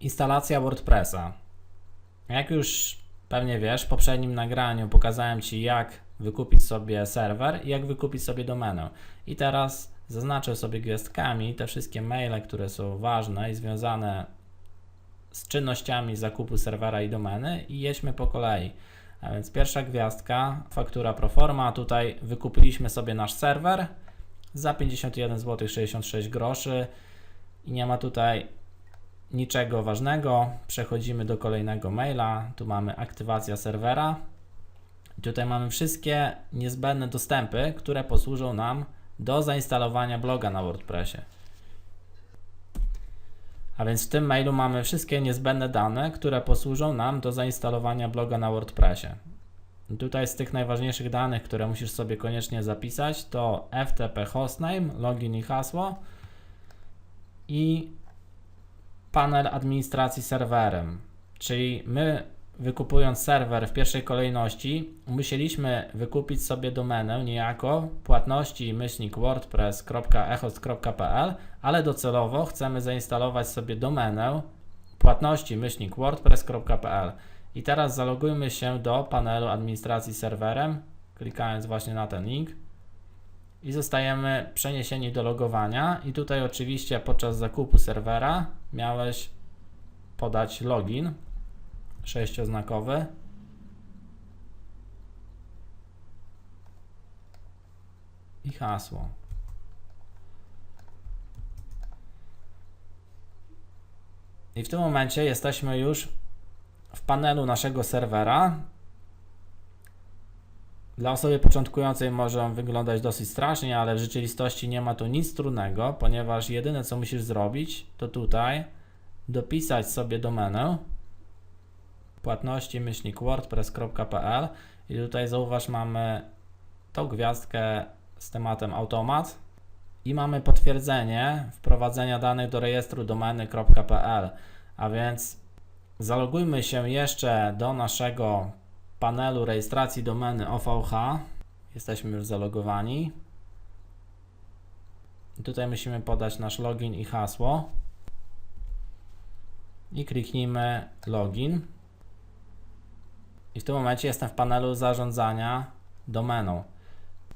Instalacja WordPressa. Jak już pewnie wiesz, w poprzednim nagraniu pokazałem Ci, jak wykupić sobie serwer i jak wykupić sobie domenę. I teraz zaznaczę sobie gwiazdkami te wszystkie maile, które są ważne i związane z czynnościami zakupu serwera i domeny i jedźmy po kolei. A więc pierwsza gwiazdka, faktura proforma. Tutaj wykupiliśmy sobie nasz serwer za 51 zł 66 groszy i nie ma tutaj niczego ważnego. Przechodzimy do kolejnego maila. Tu mamy aktywacja serwera. Tutaj mamy wszystkie niezbędne dostępy, które posłużą nam do zainstalowania bloga na WordPressie. A więc w tym mailu mamy wszystkie niezbędne dane, które posłużą nam do zainstalowania bloga na WordPressie. Tutaj z tych najważniejszych danych, które musisz sobie koniecznie zapisać, to FTP hostname, login i hasło i panel administracji serwerem. Czyli my wykupując serwer w pierwszej kolejności musieliśmy wykupić sobie domenę niejako płatności myślnik wordpress.echost.pl, ale docelowo chcemy zainstalować sobie domenę płatności myślnik wordpress.pl. I teraz zalogujmy się do panelu administracji serwerem, klikając właśnie na ten link i zostajemy przeniesieni do logowania i tutaj oczywiście podczas zakupu serwera miałeś podać login sześcioznakowy i hasło. I w tym momencie jesteśmy już w panelu naszego serwera. Dla osoby początkującej może on wyglądać dosyć strasznie, ale w rzeczywistości nie ma tu nic trudnego, ponieważ jedyne co musisz zrobić, to tutaj dopisać sobie domenę płatności myślnik wordpress.pl i tutaj zauważ mamy tą gwiazdkę z tematem automat i mamy potwierdzenie wprowadzenia danych do rejestru domeny.pl a więc zalogujmy się jeszcze do naszego panelu rejestracji domeny OVH jesteśmy już zalogowani. Tutaj musimy podać nasz login i hasło. I kliknijmy login. I w tym momencie jestem w panelu zarządzania domeną.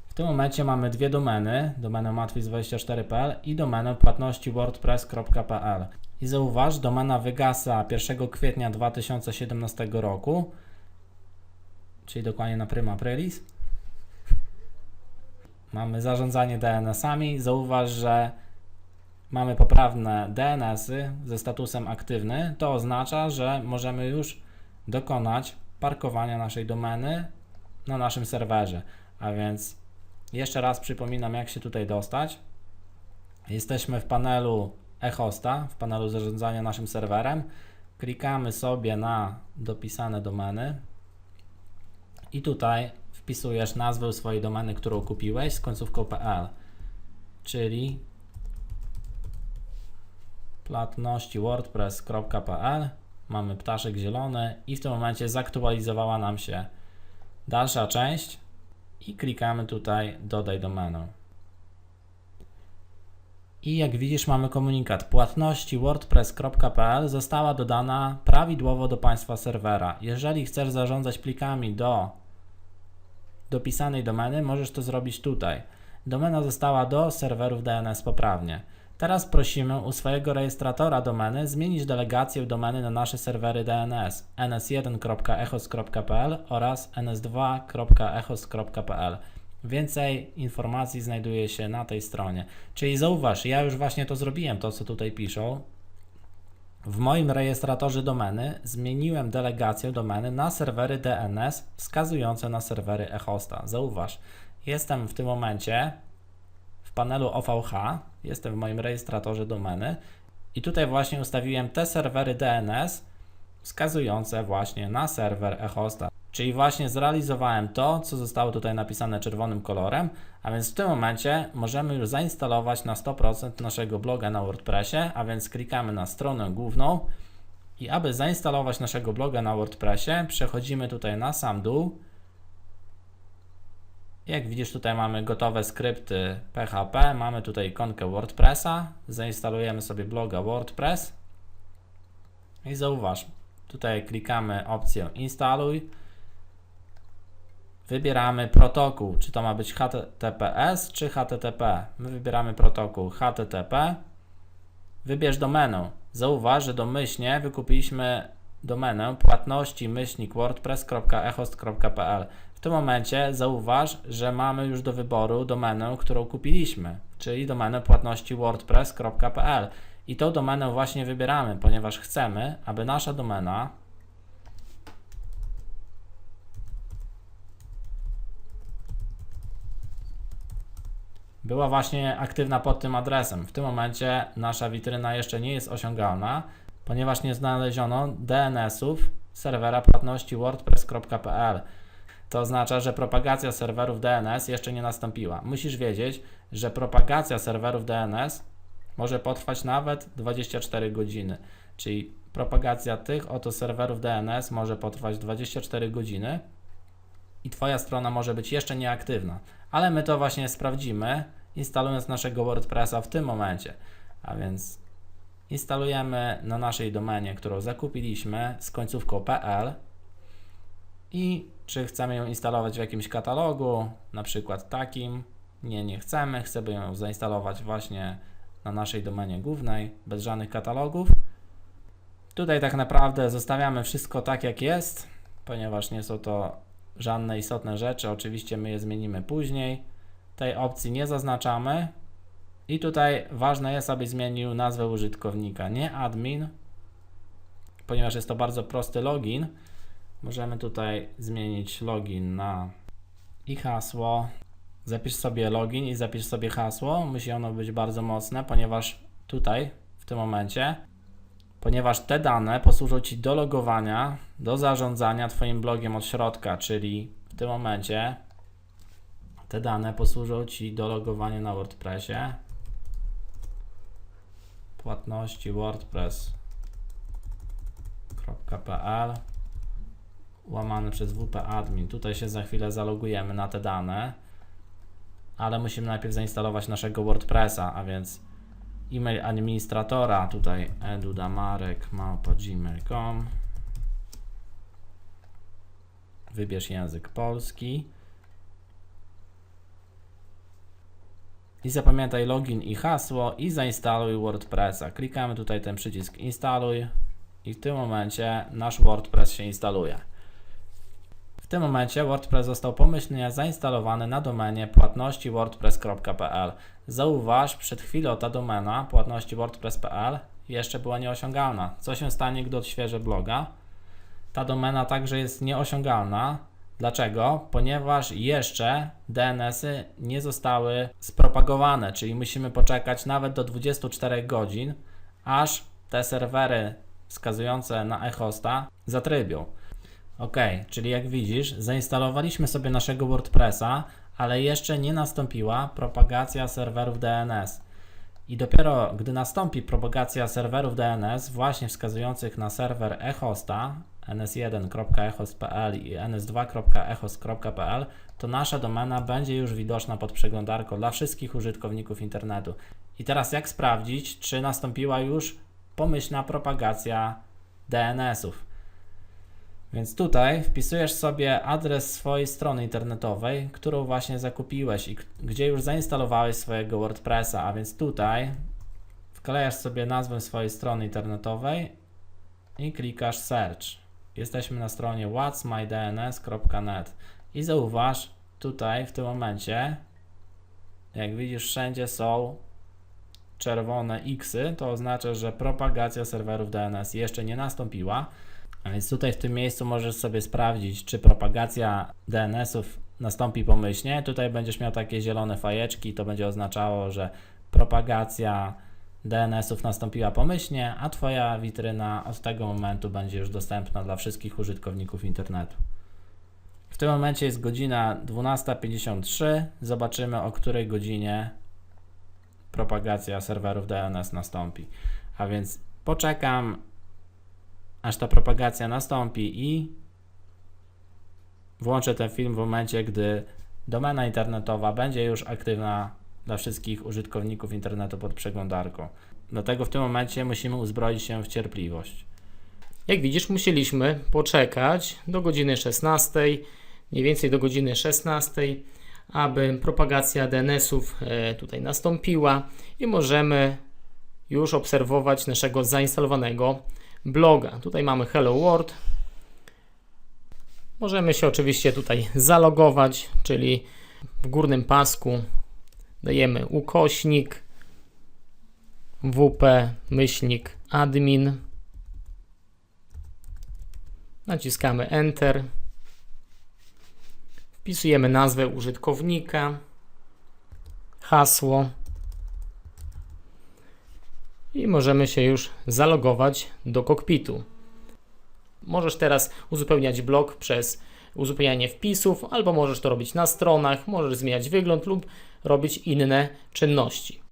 W tym momencie mamy dwie domeny, domenę matwis24.pl i domenę płatności wordpress.pl. I zauważ, domena wygasa 1 kwietnia 2017 roku, czyli dokładnie na prima aprilis. Mamy zarządzanie DNS-ami. Zauważ, że mamy poprawne DNS-y ze statusem aktywny. To oznacza, że możemy już dokonać parkowania naszej domeny na naszym serwerze. A więc jeszcze raz przypominam, jak się tutaj dostać. Jesteśmy w panelu eHosta, w panelu zarządzania naszym serwerem. Klikamy sobie na dopisane domeny i tutaj wpisujesz nazwę swojej domeny, którą kupiłeś z końcówką .pl, czyli płatności wordpress.pl mamy ptaszek zielony i w tym momencie zaktualizowała nam się dalsza część i klikamy tutaj dodaj domenę. I jak widzisz mamy komunikat płatności wordpress.pl została dodana prawidłowo do Państwa serwera. Jeżeli chcesz zarządzać plikami do dopisanej domeny, możesz to zrobić tutaj. Domena została do serwerów DNS poprawnie. Teraz prosimy u swojego rejestratora domeny zmienić delegację domeny na nasze serwery DNS ns1.echos.pl oraz ns2.echos.pl. Więcej informacji znajduje się na tej stronie. Czyli zauważ, ja już właśnie to zrobiłem, to co tutaj piszą. W moim rejestratorze domeny zmieniłem delegację domeny na serwery DNS wskazujące na serwery eHosta. Zauważ, jestem w tym momencie w panelu OVH, jestem w moim rejestratorze domeny i tutaj właśnie ustawiłem te serwery DNS wskazujące właśnie na serwer eHosta. Czyli właśnie zrealizowałem to, co zostało tutaj napisane czerwonym kolorem, a więc w tym momencie możemy już zainstalować na 100% naszego bloga na WordPressie, a więc klikamy na stronę główną i aby zainstalować naszego bloga na WordPressie, przechodzimy tutaj na sam dół. Jak widzisz, tutaj mamy gotowe skrypty PHP, mamy tutaj ikonkę WordPressa, zainstalujemy sobie bloga WordPress I zauważ, tutaj klikamy opcję instaluj. Wybieramy protokół, czy to ma być HTTPS czy HTTP. My wybieramy protokół HTTP. Wybierz domenę. Zauważ, że domyślnie wykupiliśmy domenę płatności myślnik wordpress.ehost.pl. W tym momencie zauważ, że mamy już do wyboru domenę, którą kupiliśmy, czyli domenę płatności wordpress.pl. I tą domenę właśnie wybieramy, ponieważ chcemy, aby nasza domena była właśnie aktywna pod tym adresem. W tym momencie nasza witryna jeszcze nie jest osiągalna, ponieważ nie znaleziono DNS-ów serwera płatności wordpress.pl. To oznacza, że propagacja serwerów DNS jeszcze nie nastąpiła. Musisz wiedzieć, że propagacja serwerów DNS może potrwać nawet 24 godziny, czyli propagacja tych oto serwerów DNS może potrwać 24 godziny i Twoja strona może być jeszcze nieaktywna. Ale my to właśnie sprawdzimy, instalując naszego WordPressa w tym momencie. A więc instalujemy na naszej domenie, którą zakupiliśmy z końcówką .pl i czy chcemy ją instalować w jakimś katalogu, na przykład takim. Nie, nie chcemy, chcemy ją zainstalować właśnie na naszej domenie głównej, bez żadnych katalogów. Tutaj tak naprawdę zostawiamy wszystko tak jak jest, ponieważ nie są to żadne istotne rzeczy. Oczywiście my je zmienimy później. Tej opcji nie zaznaczamy. I tutaj ważne jest, aby zmienił nazwę użytkownika, nie admin, ponieważ jest to bardzo prosty login. Możemy tutaj zmienić login na i hasło. Zapisz sobie login i zapisz sobie hasło. Musi ono być bardzo mocne, ponieważ tutaj w tym momencie ponieważ te dane posłużą Ci do logowania, do zarządzania Twoim blogiem od środka, czyli w tym momencie te dane posłużą Ci do logowania na WordPressie. Płatności wordpress.pl łamane przez WP admin. Tutaj się za chwilę zalogujemy na te dane, ale musimy najpierw zainstalować naszego WordPressa, a więc e-mail administratora, tutaj edudamarek.gmail.com Wybierz język polski. I zapamiętaj login i hasło i zainstaluj WordPressa. Klikamy tutaj ten przycisk instaluj i w tym momencie nasz WordPress się instaluje. Tym momencie WordPress został pomyślnie zainstalowany na domenie płatności wordpress.pl. Zauważ, przed chwilą ta domena płatności wordpress.pl jeszcze była nieosiągalna. Co się stanie, gdy odświeżę bloga? Ta domena także jest nieosiągalna. Dlaczego? Ponieważ jeszcze DNS-y nie zostały spropagowane, czyli musimy poczekać nawet do 24 godzin, aż te serwery wskazujące na eHosta zatrybią. Ok, czyli jak widzisz, zainstalowaliśmy sobie naszego WordPressa, ale jeszcze nie nastąpiła propagacja serwerów DNS. I dopiero gdy nastąpi propagacja serwerów DNS, właśnie wskazujących na serwer eHosta, ns1.ehost.pl i ns2.ehost.pl, to nasza domena będzie już widoczna pod przeglądarką dla wszystkich użytkowników internetu. I teraz jak sprawdzić, czy nastąpiła już pomyślna propagacja DNS-ów? Więc tutaj wpisujesz sobie adres swojej strony internetowej, którą właśnie zakupiłeś i gdzie już zainstalowałeś swojego WordPressa, a więc tutaj wklejasz sobie nazwę swojej strony internetowej i klikasz search. Jesteśmy na stronie what'smydns.net i zauważ tutaj w tym momencie, jak widzisz, wszędzie są czerwone xy, to oznacza, że propagacja serwerów DNS jeszcze nie nastąpiła. A więc tutaj w tym miejscu możesz sobie sprawdzić, czy propagacja DNS-ów nastąpi pomyślnie. Tutaj będziesz miał takie zielone fajeczki, to będzie oznaczało, że propagacja DNS-ów nastąpiła pomyślnie, a Twoja witryna od tego momentu będzie już dostępna dla wszystkich użytkowników internetu. W tym momencie jest godzina 12.53. Zobaczymy, o której godzinie propagacja serwerów DNS nastąpi. A więc poczekam aż ta propagacja nastąpi i włączę ten film w momencie, gdy domena internetowa będzie już aktywna dla wszystkich użytkowników internetu pod przeglądarką. Dlatego w tym momencie musimy uzbroić się w cierpliwość. Jak widzisz, musieliśmy poczekać do godziny 16, mniej więcej do godziny 16, aby propagacja DNS-ów e, tutaj nastąpiła i możemy już obserwować naszego zainstalowanego bloga. Tutaj mamy Hello World. Możemy się oczywiście tutaj zalogować, czyli w górnym pasku dajemy ukośnik wp myślnik admin naciskamy enter wpisujemy nazwę użytkownika hasło i możemy się już zalogować do kokpitu. Możesz teraz uzupełniać blog przez uzupełnianie wpisów, albo możesz to robić na stronach, możesz zmieniać wygląd lub robić inne czynności.